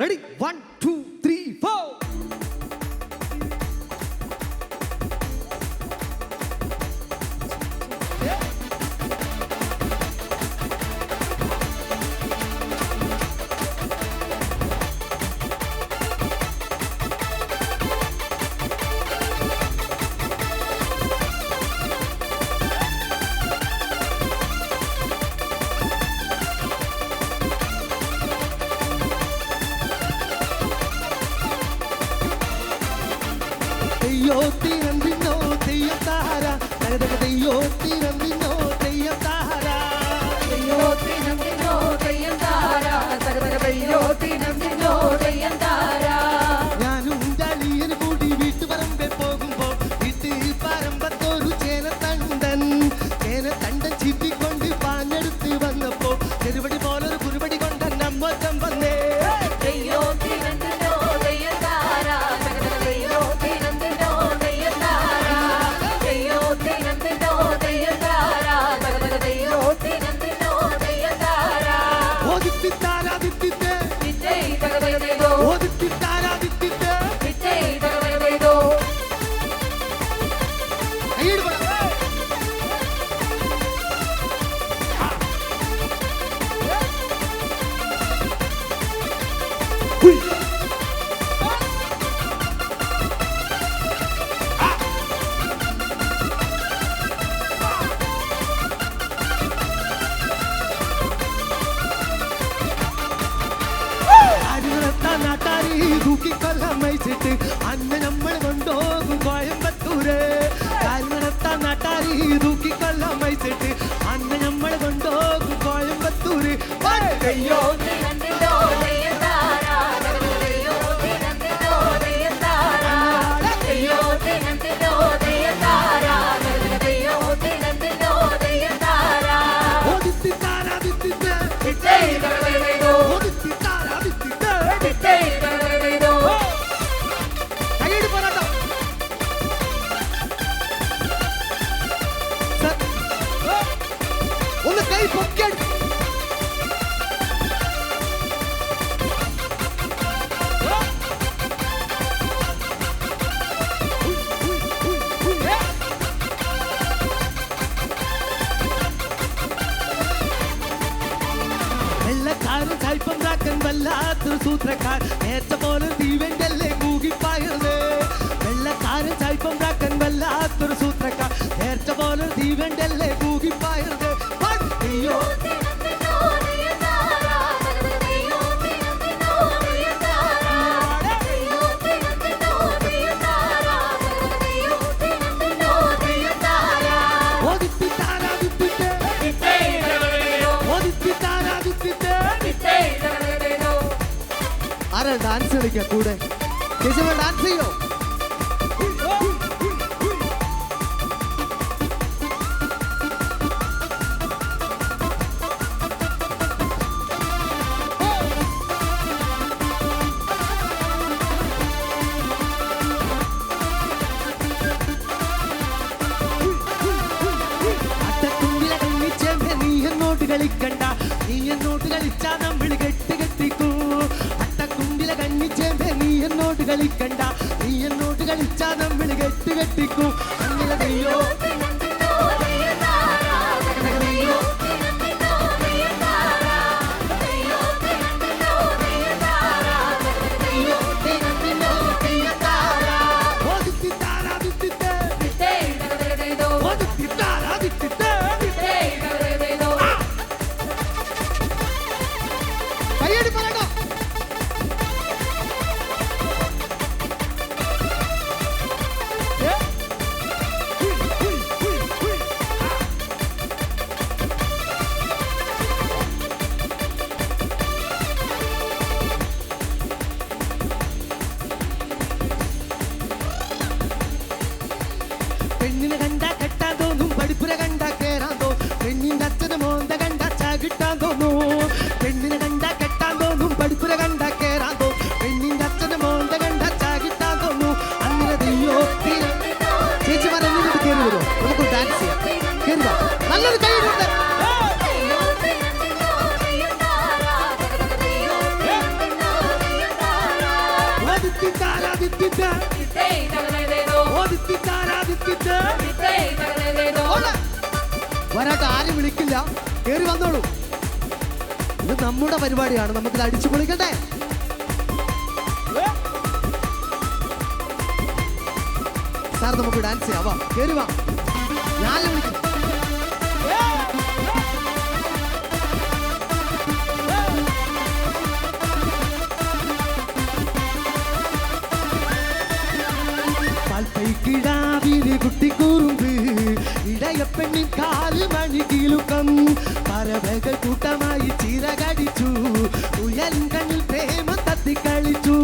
Ready one two ഞാനും ജാലിയന് കൂടി വീട്ടുപറമ്പിൽ പോകുമ്പോ വീട്ടിൽ പറമ്പത്തൊരു ചേനത്തണ്ടൻ ചേനത്തണ്ടൻ ചിത്തിക്കൊണ്ട് പാഞ്ഞെടുത്ത് വന്നപ്പോ ചെറുപടി പോലൊരു കുരുപടി കൊണ്ടൻ നമ്മക്കം വന്നേ. നോക്കി കൊല്ലമയിച്ചിട്ട് അന്ന് നമ്മൾ കൊണ്ടോകും കോയമ്പത്തൂര്. കാൽനടത്ത നാട്ടാരി തൂക്കി കൊല്ലമയിച്ചിട്ട് അന്ന് നമ്മൾ കൊണ്ടോകും കോയമ്പത്തൂര്. കയ്യോ കാത്തു സൂത്രക്കാർ. നേർച്ച പോലെ ദീവെങ്കല്ലേ കൂകിപ്പായതേ വെള്ളക്കാരൻ ചൈപ്പം ബ്രാക്കൻ വല്ലാത്തൊരു സൂത്രക്കാർ. നേർച്ച പോലെ ദീവെങ്കല്ലേ കൂകിപ്പായത് ആരാ ഡാൻസ് കളിക്കാം കൂടെ? കേശവ ഡാൻസ് ചെയ്യോ? കളിക്കണ്ട. കളിക്കണ്ട. നീ എന്നോട് കളിച്ചാ നമ്മൾ കെട്ട് കെട്ടിക്കും അങ്ങനെ വരാട്ടെ ആരും വിളിക്കില്ല. കേറി വന്നോളൂ. ഇത് നമ്മുടെ പരിപാടിയാണ്. നമുക്ക് അടിച്ചു പൊളിക്കട്ടെ. സാർ നമുക്ക് ഡാൻസ് വാ കേറി വാ. ഞാൻ വിളിക്കും. കിടാവിന് കുട്ടിക്കൂറുമ്പ് ഇടയപ്പെണ്ണിൻ കാൽ മണികിലുക്കം പറവകൾ കൂട്ടമായി ചിറകടിച്ചു. ഉയരം കണ്ണിൽ പ്രേമം തത്തിക്കളിച്ചു.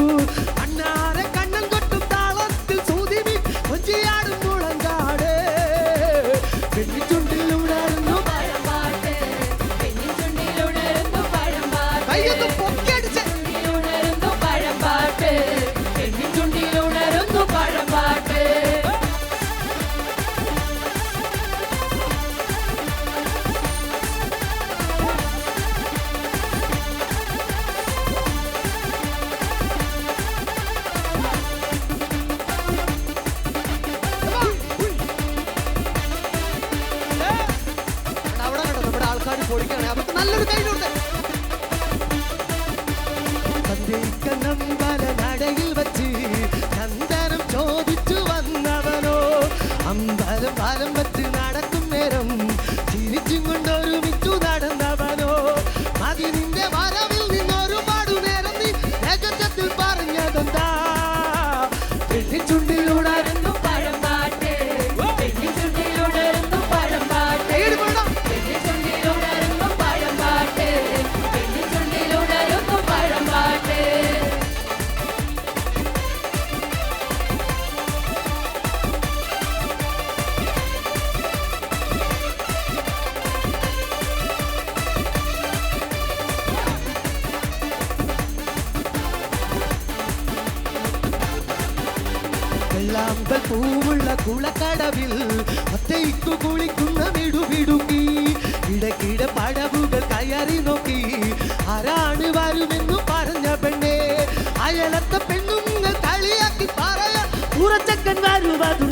വെള്ളാമ്പൽ പൂവുള്ള കുളക്കടവിൽ ഒറ്റയ്ക്കു കുളിക്കുന്ന മിടുമിടുക്കി. ഇടക്കിടെ പടവുകൾ കയറി നോക്കി. ആരാണ് വരുമെന്നു പറഞ്ഞ പെണ്ണേ അയലത്തെ പെണ്ണുങ്ങൾ കളിയാക്കി പറയാ. ഉറച്ചക്കൻ വരുവതുണ്ടോ